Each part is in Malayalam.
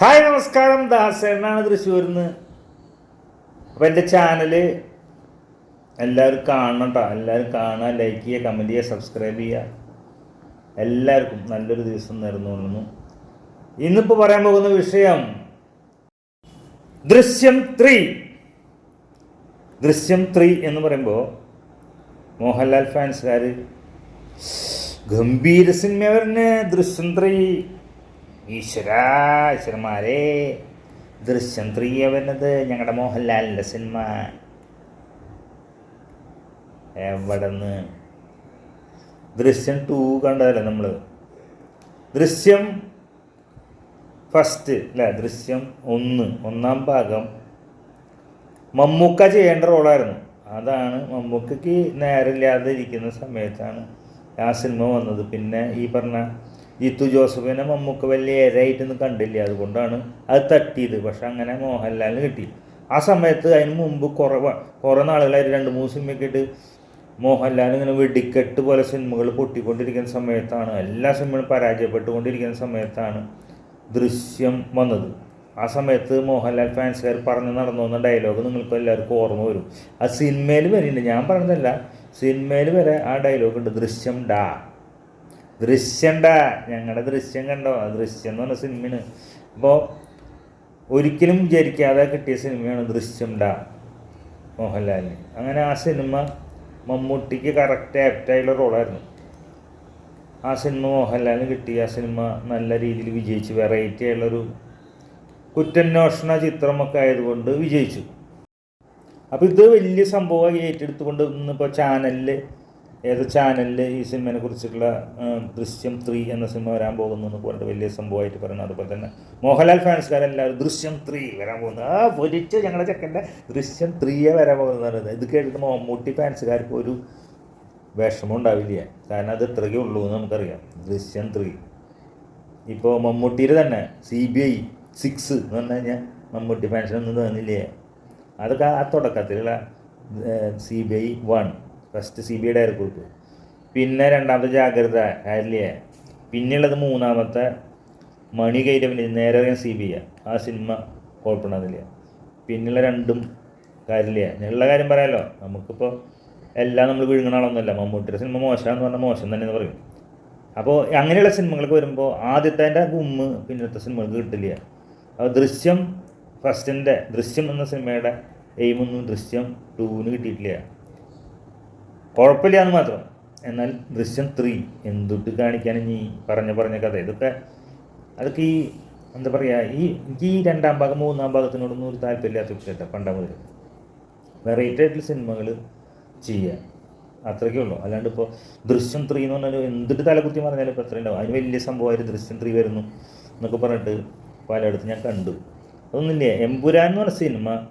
ഹായ് നമസ്കാരം. ദാസേനാണ് തൃശ്ശൂരിൽ നിന്ന് അപ്പോൾ എന്റെ ചാനൽ എല്ലാവരും കാണണം എല്ലാവരും കാണുക ലൈക്ക് ചെയ്യുക കമന്റ് ചെയ്യുക സബ്സ്ക്രൈബ് ചെയ്യുക. എല്ലാവർക്കും നല്ലൊരു ദിവസം നേർന്നുകൊള്ളുന്നു ഇന്നിപ്പോൾ പറയാൻ പോകുന്ന വിഷയം ദൃശ്യം ത്രീ. ദൃശ്യം ത്രീ എന്ന് പറയുമ്പോൾ മോഹൻലാൽ ഫാൻസുകാർ ഗംഭീര സിനിമ വരുന്ന ദൃശ്യം ത്രീ ഈശ്വര ഈശ്വരന്മാരെ ദൃശ്യം ത്രീ വരുന്നത് ഞങ്ങളുടെ മോഹൻലാലിന്റെ സിനിമ. എവിടെന്ന്? ദൃശ്യം ടു കണ്ടതല്ലേ നമ്മൾ ദൃശ്യം ഫസ്റ്റ് അല്ല? ദൃശ്യം ഒന്ന് ഒന്നാം ഭാഗം. മമ്മൂക്ക ചെയ്യേണ്ട റോളായിരുന്നു. അതാണ് മമ്മൂക്കയ്ക്ക് നേരമില്ലാതെ ഇരിക്കുന്ന സമയത്താണ് ആ സിനിമ വന്നത്. പിന്നെ ഈ പറഞ്ഞ ജിത്തു ജോസഫിനെ മമ്മൂക്ക വലിയ ഏരായിട്ടൊന്നും കണ്ടില്ല. അതുകൊണ്ടാണ് അത് തട്ടിയത്. പക്ഷെ അങ്ങനെ മോഹൻലാലിന് കിട്ടി. ആ സമയത്ത് അതിന് മുമ്പ് കുറവ കുറേ നാളുകളായിട്ട് രണ്ട് മൂന്ന് സിനിമയൊക്കെ ഇട്ട് മോഹൻലാൽ ഇങ്ങനെ വെടിക്കെട്ട് പോലെ സിനിമകൾ പൊട്ടിക്കൊണ്ടിരിക്കുന്ന സമയത്താണ്. എല്ലാ സിനിമകളും പരാജയപ്പെട്ടുകൊണ്ടിരിക്കുന്ന സമയത്താണ് ദൃശ്യം വന്നത്. ആ സമയത്ത് മോഹൻലാൽ ഫാൻസുകാർ പറഞ്ഞ് നടന്നു വന്ന ഡയലോഗ് നിങ്ങൾക്ക് എല്ലാവർക്കും ഓർമ്മ വരും. ആ സിനിമയിൽ വരുന്നുണ്ട് ഞാൻ പറഞ്ഞതല്ല സിനിമയിൽ വരെ ആ ഡയലോഗ് ഉണ്ട്. ദൃശ്യം ഡാ. ദൃശ്യം ഡാ ഞങ്ങളുടെ ദൃശ്യം കണ്ടോ? ആ ദൃശ്യം എന്ന് പറഞ്ഞ സിനിമയാണ്. അപ്പോൾ ഒരിക്കലും വിചാരിക്കാതെ കിട്ടിയ സിനിമയാണ് ദൃശ്യം ഡാ മോഹൻലാലിന്. അങ്ങനെ ആ സിനിമ മമ്മൂട്ടിക്ക് കറക്റ്റ് ആപ്റ്റായുള്ള റോളായിരുന്നു ആ സിനിമ മോഹൻലാലിന് കിട്ടി. ആ സിനിമ നല്ല രീതിയിൽ വിജയിച്ച്. വെറൈറ്റി ആയുള്ളൊരു കുറ്റന്വേഷണ ചിത്രമൊക്കെ ആയതുകൊണ്ട് വിജയിച്ചു. അപ്പോൾ ഇത് വലിയ സംഭവമായി ഏറ്റെടുത്തുകൊണ്ട് ഇന്നിപ്പോൾ ചാനലിൽ ഏത് ചാനലിൽ ഈ സിനിമയെ കുറിച്ചിട്ടുള്ള ദൃശ്യം ത്രീ എന്ന സിനിമ വരാൻ പോകുന്നു എന്ന് പറഞ്ഞിട്ട് വലിയ സംഭവമായിട്ട് പറയുന്നത് അതുപോലെ തന്നെ മോഹൻലാൽ ഫാൻസുകാരെല്ലാവരും ദൃശ്യം ത്രീ വരാൻ പോകുന്നു. ആ പൊരിച്ച് ഞങ്ങളുടെ ചെക്കന്റെ ദൃശ്യം ത്രീയെ വരാൻ പോകുന്നത് ഇത് കേട്ടിട്ട് മമ്മൂട്ടി ഫാൻസുകാർക്ക് ഒരു വിഷമം ഉണ്ടാവില്ല. കാരണം അത് ഇത്രയൊക്കെ ഉള്ളൂ എന്ന് നമുക്കറിയാം. ദൃശ്യം ത്രീ. ഇപ്പോൾ മമ്മൂട്ടിയിൽ തന്നെ സി ബി ഐ സിക്സ് എന്ന് പറഞ്ഞു കഴിഞ്ഞാൽ മമ്മൂട്ടി ഫാൻസിനൊന്നും തോന്നില്ലേ? അതൊക്കെ ആ തുടക്കത്തിലുള്ള C B I one first C B diary കുറിപ്പ് പിന്നെ രണ്ടാമത്തെ ജാഗ്രത അല്ലേ പിന്നെയുള്ളത് മൂന്നാമത്തെ മണി കൈരവിന് നേരെ അറിയാൻ സി ബി ആ സിനിമ കുഴപ്പമുണ്ടാകുന്നില്ല പിന്നെയുള്ള രണ്ടും കാര്യമില്ല ഉള്ള കാര്യം പറയാമല്ലോ നമുക്കിപ്പോൾ എല്ലാം നമ്മൾ വിഴുങ്ങണ ആളൊന്നുമല്ല. മമ്മൂട്ടിയുടെ സിനിമ മോശമാണെന്ന് പറഞ്ഞാൽ മോശം തന്നെ എന്ന് പറയും. അപ്പോൾ അങ്ങനെയുള്ള സിനിമകളൊക്കെ വരുമ്പോൾ ആദ്യത്തെ ഗുമ്മ് പിന്നത്തെ സിനിമകൾക്ക് കിട്ടില്ല. അപ്പോൾ ദൃശ്യം ഫസ്റ്റിന്റെ ദൃശ്യം എന്ന സിനിമയുടെ എയിമൊന്നും ദൃശ്യം ടൂവിന് കിട്ടിയിട്ടില്ല. കുഴപ്പമില്ല എന്ന് മാത്രം. എന്നാൽ ദൃശ്യം ത്രീ. എന്തുട്ട് കാണിക്കാൻ ഇനി പറഞ്ഞ പറഞ്ഞ കഥ? ഇതൊക്കെ അതൊക്കെ ഈ എന്താ പറയുക ഈ എനിക്ക് ഈ രണ്ടാം ഭാഗം മൂന്നാം ഭാഗത്തിനോടൊന്നും ഒരു താല്പര്യമില്ലാത്ത വിഷയത്തെ പണ്ടാ മുതൽ. വെറൈറ്റി ആയിട്ടുള്ള സിനിമകൾ ചെയ്യുക അത്രയ്ക്കേ ഉള്ളൂ. അല്ലാണ്ട് ഇപ്പോൾ ദൃശ്യം ത്രീ എന്ന് പറഞ്ഞാൽ എന്തിട്ട് തലകുത്തി പറഞ്ഞാലും ഇപ്പോൾ എത്ര ഉണ്ടാവും. അതിന് വലിയ സംഭവമായിട്ട് ദൃശ്യം ത്രീ വരുന്നു എന്നൊക്കെ പറഞ്ഞിട്ട് പലയിടത്തും ഞാൻ കണ്ടു. അതൊന്നുമില്ല? എമ്പുരാൻ എന്ന് പറഞ്ഞ സിനിമ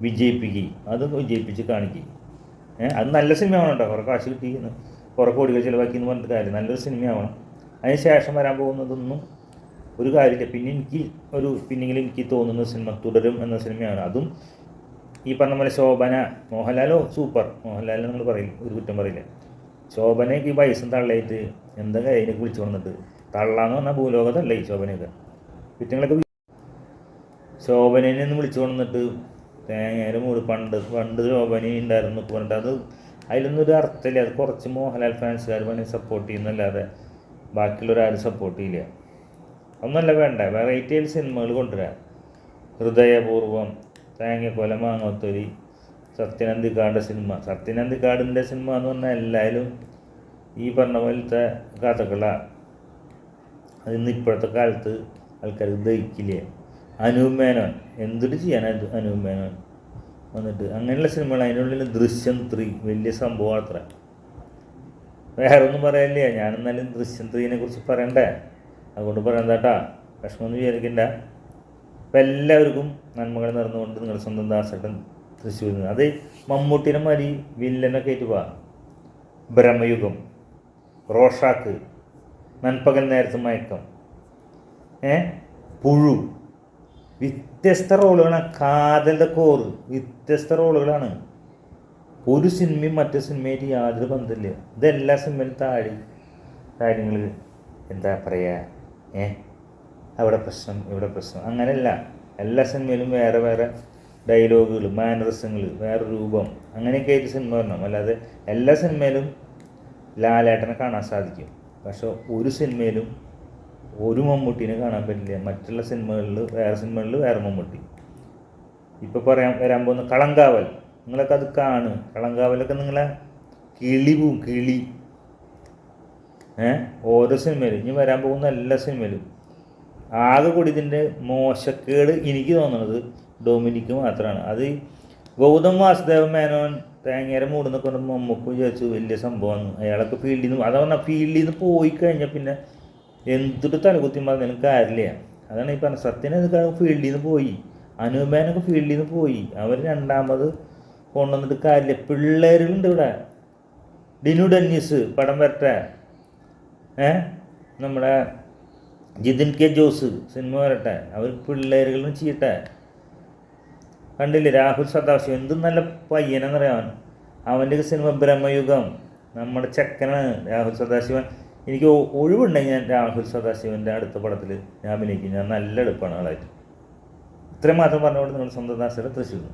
വിജയിപ്പിക്കുകയും അത് വിജയിപ്പിച്ച് കാണിക്കുക ഏഹ് അത് നല്ല സിനിമ ആവണം കേട്ടോ. കുറേ കാശ് കിട്ടി കുറെ കോടികൾ ചിലവാക്കി എന്ന് പറഞ്ഞിട്ട് കാര്യം നല്ലൊരു സിനിമയാവണം. അതിന് ശേഷം വരാൻ പോകുന്നതൊന്നും ഒരു കാര്യമില്ല. പിന്നെ എനിക്ക് ഒരു പിന്നെങ്കിലും എനിക്ക് തോന്നുന്ന സിനിമ തുടരും എന്ന സിനിമയാണ്. അതും ഈ പറഞ്ഞ പോലെ ശോഭന മോഹൻലാലോ? സൂപ്പർ. മോഹൻലാൽ നിങ്ങൾ പറയില്ല? ഒരു കുറ്റം പറയില്ല? ശോഭനയ്ക്ക് ഈ വയസ്സും തള്ളയിട്ട് എന്താ അതിനൊക്കെ വിളിച്ചു വന്നിട്ട് തള്ളാന്ന് പറഞ്ഞാൽ ഭൂലോകത്തല്ലേ ഈ ശോഭനയൊക്കെ? കുറ്റങ്ങളൊക്കെ ശോഭനേനെ ഒന്ന് വിളിച്ചു കൊണ്ടിട്ട് തേങ്ങയുടെ മൂട് പണ്ട് പണ്ട് ശോഭനി ഉണ്ടായിരുന്നു പറഞ്ഞിട്ട് അത് അതിലൊന്നും ഒരു അർത്ഥമില്ല. അത് കുറച്ച് മോഹൻലാൽ ഫാൻസുകാർ വേണമെങ്കിൽ സപ്പോർട്ട് ചെയ്യുന്നല്ലാതെ ബാക്കിയുള്ളവരാരും സപ്പോർട്ട് ചെയ്യില്ല. ഒന്നല്ല വേണ്ട. വെറൈറ്റി സിനിമകൾ കൊണ്ടുവരാം. ഹൃദയപൂർവം തേങ്ങക്കൊല മാങ്ങോത്തൊരി സത്യനന്ദിക്കാടിന്റെ സിനിമ സത്യനന്ദിക്കാടിന്റെ സിനിമ എന്ന് പറഞ്ഞാൽ എല്ലാവരും ഈ പറഞ്ഞ പോലത്തെ കഥകളാണ് അതിന്ന് ഇപ്പോഴത്തെ കാലത്ത് ആൾക്കാർക്ക് ദഹിക്കില്ലേ? അനൂപ് മേനോൻ എന്തിട്ട് ചെയ്യാനായിട്ട് അനൂപ് മേനോൻ വന്നിട്ട് അങ്ങനെയുള്ള സിനിമകൾ അതിന്റെ ഉള്ളിൽ ദൃശ്യം ത്രീ വലിയ സംഭവം അത്ര വേറെ ഒന്നും പറയാനില്ല ഞാനെന്നാലും ദൃശ്യം ത്രീനെ കുറിച്ച് പറയണ്ടേ? അതുകൊണ്ട് പറയണ്ടാട്ടാ. വിഷമമൊന്നും വിചാരിക്കണ്ട. അപ്പം എല്ലാവർക്കും നന്മകൾ നിറന്നുകൊണ്ട് നിങ്ങൾ സ്വന്തം ദാസേട്ടൻ തൃശ്ശൂരിൽ നിന്ന്. അത് മമ്മൂട്ടിനെ മാതിരി വില്ലനൊക്കെ ആയിട്ട് പോവാ ബ്രഹ്മയുഗം. റോഷാക്ക്. നൻപകൽ നേരത്തെ മയക്കം. ഏ? പുഴു. വ്യത്യസ്ത റോളുകളാണ് കാതലിന്റെ കോർ വ്യത്യസ്ത റോളുകളാണ്. ഒരു സിനിമയും മറ്റു സിനിമയായിട്ട് യാതൊരു ബന്ധമില്ല ഇതെല്ലാ സിനിമയിലും താഴെ കാര്യങ്ങൾ എന്താ പറയുക ഏ? അവിടെ പ്രശ്നം ഇവിടെ പ്രശ്നം. അങ്ങനെയല്ല. എല്ലാ സിനിമയിലും വേറെ വേറെ ഡയലോഗുകൾ മാനറിസങ്ങൾ വേറെ രൂപം. അങ്ങനെയൊക്കെ ആയിട്ട് സിനിമ വരണം. അല്ലാതെ എല്ലാ സിനിമയിലും ലാലേട്ടനെ കാണാൻ സാധിക്കും. പക്ഷെ ഒരു സിനിമയിലും ഒരു മമ്മൂട്ടീനെ കാണാൻ പറ്റില്ല. മറ്റുള്ള സിനിമകളിൽ വേറെ സിനിമകളിൽ വേറെ മമ്മൂട്ടി. ഇപ്പോൾ പറയാൻ വരാൻ പോകുന്ന കളങ്കാവൽ. നിങ്ങളൊക്കെ അത് കാണും. കളങ്കാവലൊക്കെ നിങ്ങളെ കിളി പോവും കിളി. ഏ? ഓരോ സിനിമയിലും. ഇനി വരാൻ പോകുന്ന എല്ലാ സിനിമയിലും. ആകെ കൂടി ഇതിന്റെ മോശക്കേട് എനിക്ക് തോന്നുന്നത് ഡൊമിനിക്ക് മാത്രമാണ് അത് ഗൗതം വാസുദേവ മേനോൻ തേങ്ങേരെ മൂടുന്നൊക്കെ കൊണ്ട് മമ്മൂക്ക് വിചാരിച്ചു വലിയ സംഭവമാണ്. അയാളൊക്കെ ഫീൽഡിൽ നിന്ന് അതാ പറഞ്ഞാൽ ഫീൽഡിൽ നിന്ന് പോയി കഴിഞ്ഞാൽ പിന്നെ എന്തിട്ട് തലകുത്തി പറഞ്ഞാലും കാര്യമില്ല. അതാണ് ഈ പറഞ്ഞത്. സത്യനെ ഫീൽഡിൽ നിന്ന് പോയി. അനുപേനൊക്കെ ഫീൽഡിൽ നിന്ന് പോയി. അവർ രണ്ടാമത് കൊണ്ടുവന്നിട്ട് കാര്യമില്ല. പിള്ളേരുണ്ട് ഇവിടെ. ഡിനു ഡെന്നീസ് പടം വരട്ടെ. ഏ? നമ്മുടെ ജിതിൻ കെ ജോസ് സിനിമ വരട്ടെ. അവർ പിള്ളേരുകളും ചെയ്യട്ടെ കണ്ടില്ലേ? രാഹുൽ സദാശിവം. എന്തും നല്ല പയ്യനെന്നറിയാൻ അവന്റെ സിനിമ ബ്രഹ്മയുഗം. നമ്മുടെ ചെക്കനാണ് രാഹുൽ സദാശിവൻ. എനിക്ക് ഒഴിവുണ്ടെങ്കിൽ ഞാൻ രാഹുൽ സദാശിവന്റെ അടുത്ത പടത്തിൽ ഞാൻ അഭിനയിക്കും. ഞാൻ നല്ല എളുപ്പമാണ് ആളായിട്ട്. ഇത്രയും മാത്രം പറഞ്ഞുകൊണ്ട് നിങ്ങൾ സ്വന്തം ദാസയുടെ തൃശ്ശൂർ